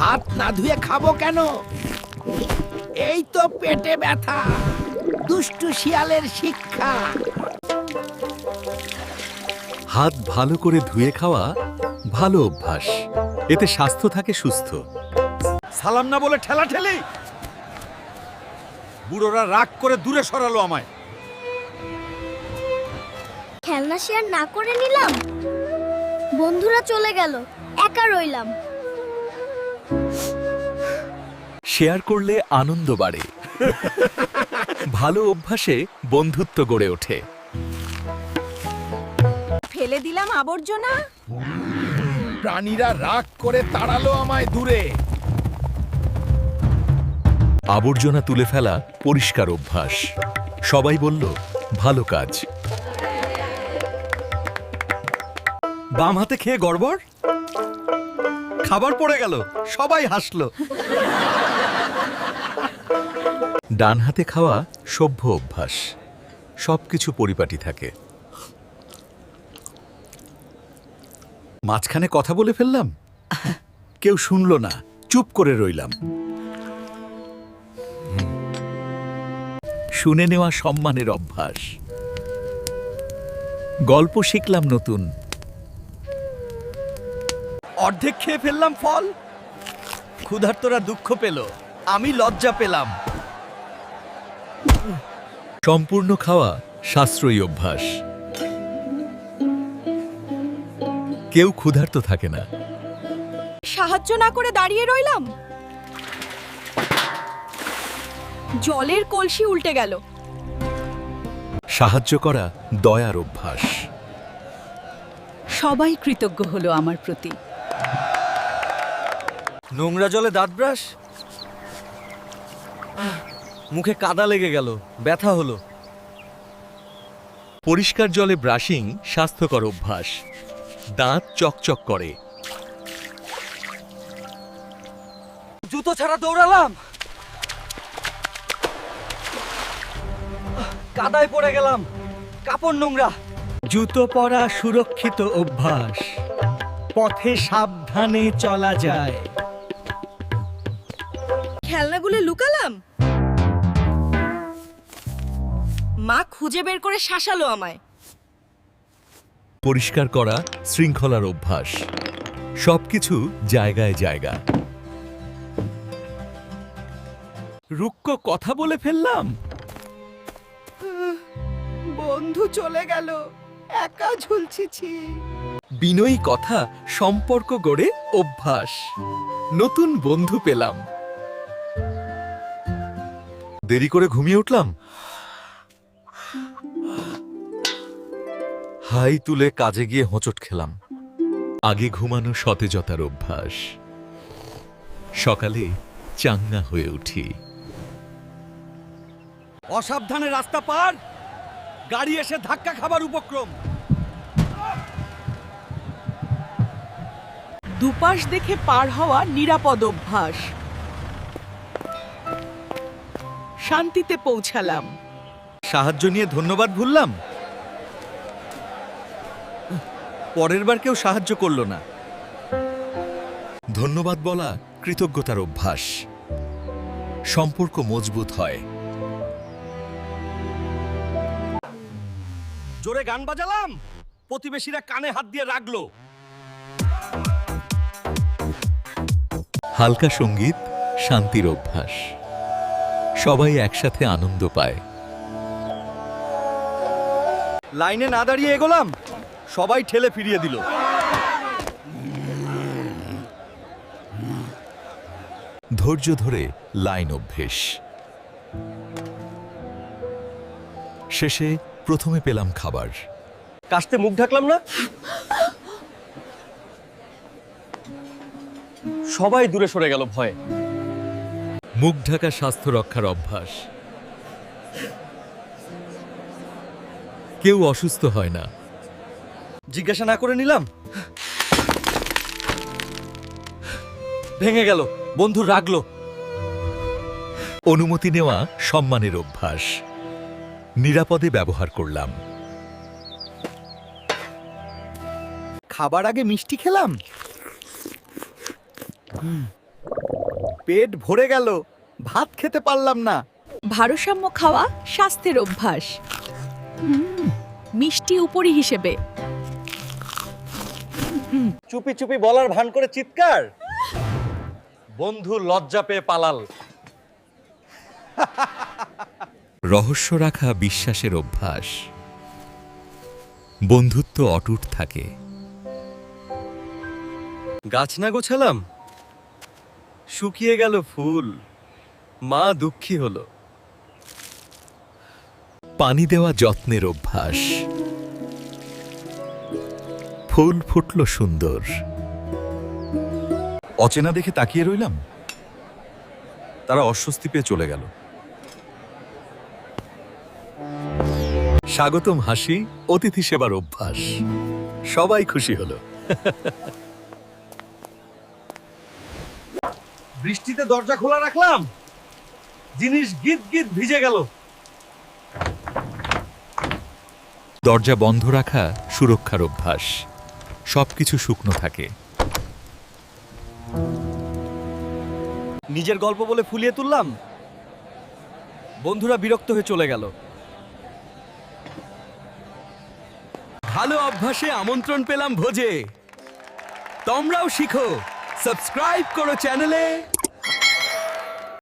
হাত না ধুয়ে খাব কেন? এই তো পেটে ব্যথা দুষ্টু শিয়ালের শিক্ষা। হাত ভালো করে ধুয়ে খাওয়া ভালো অভ্যাস। এতে স্বাস্থ্য থাকে সুস্থ। সালাম না বলে ঠেলা ঠেলি বুড়োরা রাগ করে দূরে সরালো আমায়। খেলনা শেয়ার না করে নিলাম? বন্ধুরা চলে গেল একা রইলাম। শেয়ার করলে আনন্দ বাড়ে। ভালো অভ্যাসে বন্ধুত্ব গড়ে ওঠে। ফেলে দিলাম আবর্জনা? প্রাণীরা রাগ করে তাড়ালো আমায় দূরে। আবর্জনা তুলে ফেলা পরিষ্কার অভ্যাস। সবাই বলল ভালো কাজ। বাম হাতে খেয়ে গড়বড়? খাবার পড়ে গেল সবাই হাসলো। ডান হাতে খাওয়া সভ্য অভ্যাস। সবকিছু পরিপাটি থাকে। মাঝখানে কথা বলে ফেললাম? কেউ শুনল না। চুপ করে রইলাম। শুনে নেওয়া সম্মানের অভ্যাস। গল্প শিখলাম নতুন। অর্ধেক খেয়ে ফেললাম ফল। ক্ষুধার্তরা দুঃখ পেল। আমি লজ্জা পেলাম। সম্পূর্ণ খাওয়া সাশ্রয়ী অভ্যাস। কেউ ক্ষুধার্ত থাকে না। সাহায্য না করে দাঁড়িয়ে রইলাম? জলের কলসি উল্টে গেল। সাহায্য করা দয়ার অভ্যাস। সবাই কৃতজ্ঞ হলো আমার প্রতি। নোংরা জলে দাঁত ব্রাশ? মুখে কাদা লেগে গেল, ব্যথা হলো। পরিষ্কার জলে ব্রাশিং স্বাস্থ্যকর অভ্যাস। দাঁত চকচক করে। জুতো ছাড়া দৌড়ালাম। কাদায় পড়ে গেলাম। কাপড় নোংরা। জুতো পরা সুরক্ষিত অভ্যাস। পথে সাবধানে চলা যায়। খেলনাগুলো লুকালাম? মা খুঁজে বের করে শাসালো আমায়। পরিষ্কার করা শৃঙ্খলার অভ্যাস। সবকিছু জায়গায় জায়গা। রুক্ষ কথা বলে ফেললাম? বন্ধু চলে গেল। একা ঝুলছিছি। বিনয়ী কথা সম্পর্ক গড়ে অভ্যাস। নতুন বন্ধু পেলাম। দেরি করে ঘুমিয়ে উঠলাম? হাই তুলে কাজে গিয়ে হোঁচট খেলাম। আগে ঘুমানো সতেজতার অভ্যাস। সকালে চাঙ্গা হয়ে উঠি। অসাবধানে রাস্তা পার গাড়ি এসে ধাক্কা খাবার উপক্রম। দুপাশ দেখে পার হওয়া নিরাপদ অভ্যাস। শান্তিতে পৌঁছালাম। সাহায্য নিয়ে ধন্যবাদ ভুললাম? পরের বার কেউ সাহায্য করল না। ধন্যবাদ বলা কৃতজ্ঞতার অভ্যাস। সম্পর্ক মজবুত হয়। জোরে গান বাজালাম? প্রতিবেশীরা কানে হাত দিয়ে রাখল হালকা সংগীত শান্তির অভ্যাস। সবাই একসাথে আনন্দ পায়। লাইনে না দাঁড়িয়ে এগোলাম? সবাই ঠেলে ফিরিয়ে দিল। ধৈর্য ধরে লাইন অভ্যেস। শেষে প্রথমে পেলাম খাবার। কাস্তে মুখ ঢাকলাম না? সবাই দূরে সরে গেল ভয়ে। মুখ ঢাকা স্বাস্থ্য রক্ষার অভ্যাস। কেউ অসুস্থ হয় না। জিজ্ঞাসা না করে নিলাম? ভেঙে গেল বন্ধু রাগলো। অনুমতি নেওয়া সম্মানের অভ্যাস। নিরাপদে ব্যবহার করলাম। খাবার আগে মিষ্টি খেলাম? পেট ভরে গেল ভাত খেতে পারলাম না। ভারসাম্য খাওয়া স্বাস্থ্যের অভ্যাস। মিষ্টি উপরি হিসেবে। চুপি চুপি বলার ভান করে চিৎকার? বন্ধু লজ্জা পেয়ে পালাল। রহস্য রাখা বিশ্বাসের অভ্যাস। বন্ধুত্ব অটুট থাকে। গাছ না গোছালাম? শুকিয়ে গেল ফুল। মা দুঃখী হলো। পানি দেওয়া যত্নের অভ্যাস। ফুল ফুটল সুন্দর। অচেনা দেখে তাকিয়ে রইলাম? তারা অস্বস্তি পেয়ে চলে গেল। স্বাগতম হাসি অতিথি সেবার অভ্যাস। সবাই খুশি হলো। বৃষ্টিতে দরজা খোলা রাখলাম। জিনিস গিট গিট ভিজে গেল। দরজা বন্ধ রাখা সুরক্ষার অভ্যাস। সবকিছু শুকনো থাকে। নিজের গল্প বলে ফুলিয়ে তুললাম? বন্ধুরা বিরক্ত হয়ে চলে গেল। ভালো অভ্যাসে আমন্ত্রণ পেলাম ভোজে। তোমরাও শিখো। সাবস্ক্রাইব করো চ্যানেলে।